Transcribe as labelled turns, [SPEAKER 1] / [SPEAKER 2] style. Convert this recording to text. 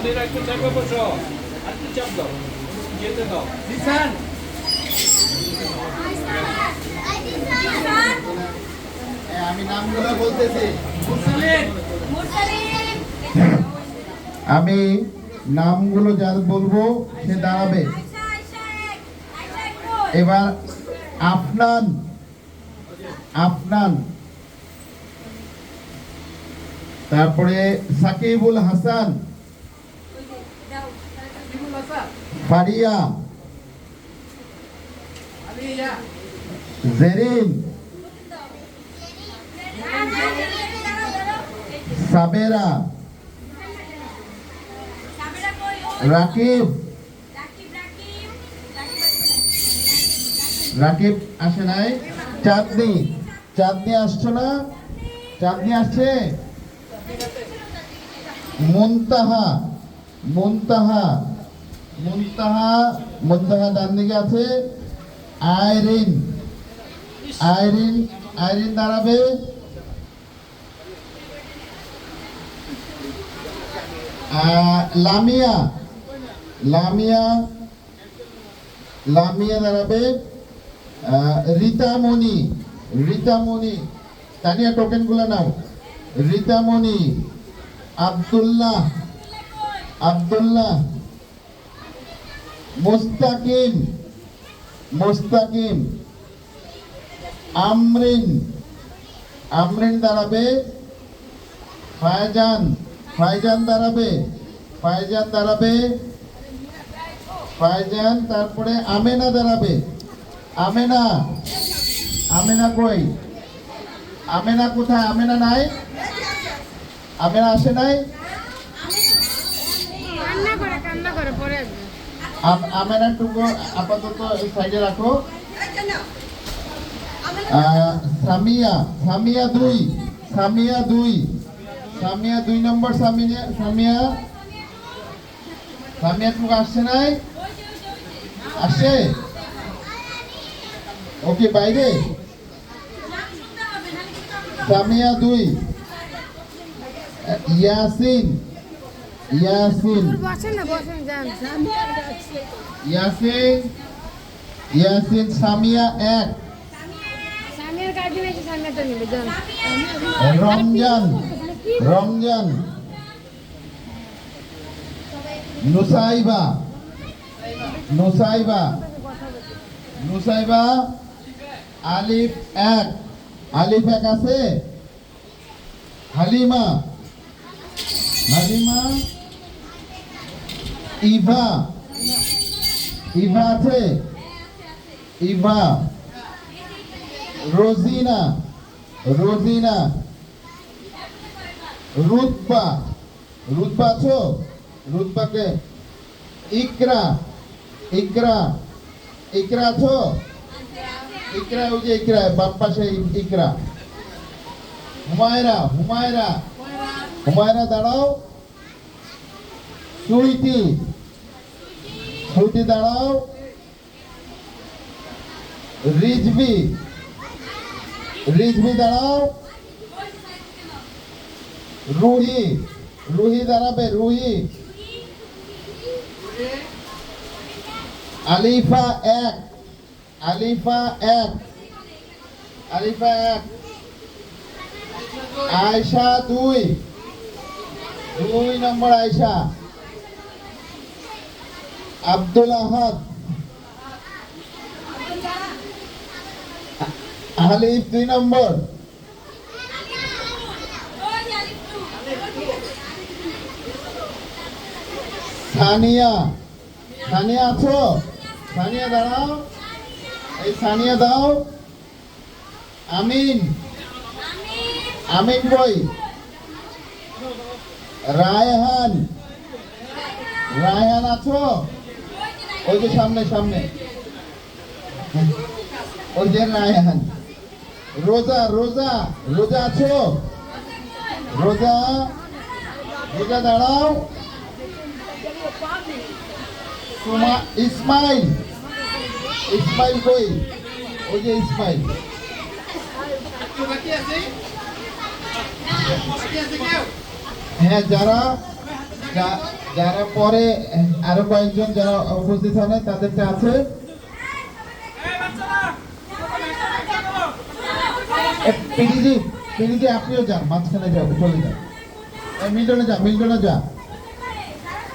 [SPEAKER 1] একটু দেখো বসো। আর একটু চাপ দাও। যেতে দাও।
[SPEAKER 2] লিসান
[SPEAKER 3] আমি নামগুলো বলতেছি। আমি নামগুলো যার বলব সে দাঁড়াবে। এবার আফনান আফনান। তারপরে সাকিবুল হাসান। ফারিয়া জেরিন সাবেরা রাকিব রাকিব আসে নাই? চাঁদনি। চাঁদনি আসছো না? চাঁদনি আসছে? মুনতাহা। মুনতাহা। মুনতাহা মুনতাহা ডান দিকে আছে। আইরিন আইরিন আইরিন দাঁড়াবে। লামিয়া লামিয়া লামিয়া দাঁড়াবে। রীতামণি রীতামণি, তানিয়া টোকেনগুলো নাও। রীতামণি, আব্দুল্লাহ আব্দুল্লাহ। মুস্তাকিম মুস্তাকিম। আমরিন আমরিন দাঁড়াবে। ফায়জান ফায়জান দাঁড়াবে। ফায়জান দাঁড়াবে। ফায়জান, তারপরে আমেনা দাঁড়াবে। আমেনা আমেনা কই? আমেনা কোথায়? আমেনা নাই? আমেনা আসে নাই? আম- আমেনা টুকু আপাতত সাইডে রাখো। সামিয়া সামিয়া দুই সামিয়া দুই সামিয়া দুই নম্বর সামিয়া সামিয়া। সামিয়া টুকু আসছে নাই? আসে ওকে, বাইরে। সামিয়া দুই, ইয়াসিন। ইয়াসিন। ইয়াসিন। ইয়াসিন সামিয়া এক। রমজান রমজান। নুসাইবা নুসাইবা নুসাইবা আলিফ এক। আলিফ এক আছে? হালিমা হালিমা ইভা। ইভা আছে? ইভা। রোজিনা। রোজিনা। রুতবা। রুতবা আছো? রুতবাকে। ইকরা। ইকরা। ইকরা আছো? ইকরা, ওই যে ইকরা, বাম পাশে ইকরা। হুমায়রা হুমায়রা। হুমায়রা, দাঁড়াও। সুইটি। সুইটি দাঁড়াও। রিজবি রিজবি দাঁড়াও। রুহি। রুহি দাঁড়াবে, রুহি। আলিফা এক। আলিফা এক। আলিফা এক। আয়শা দুই। দুই নম্বর আয়শা। আব্দুল আহাদ। আলিফ দুই নম্বর। সানিয়া। সানিয়া আছো? সানিয়া দাঁড়াও। এই সানিয়া দাও। আমিন। আমিন বই রায়হান। রায়হান আছো? ওই যে সামনে সামনে। ওই যে রায়হান। রোজা রোজা রোজা আছো? রোজা রোজা দাঁড়াও। তোমা ইসমাইল। ইসমাইল কই? ওই যে ইসমাইল। হ্যাঁ যারা যারা পরে, আরও কয়েকজন যারা উপস্থিত হবে তাদেরটা আছে। পিডিজি পিডিজি, আপনিও যান, মাঝখানে যাও, চলে যান। মিল্টনে যা মিল্টনে যা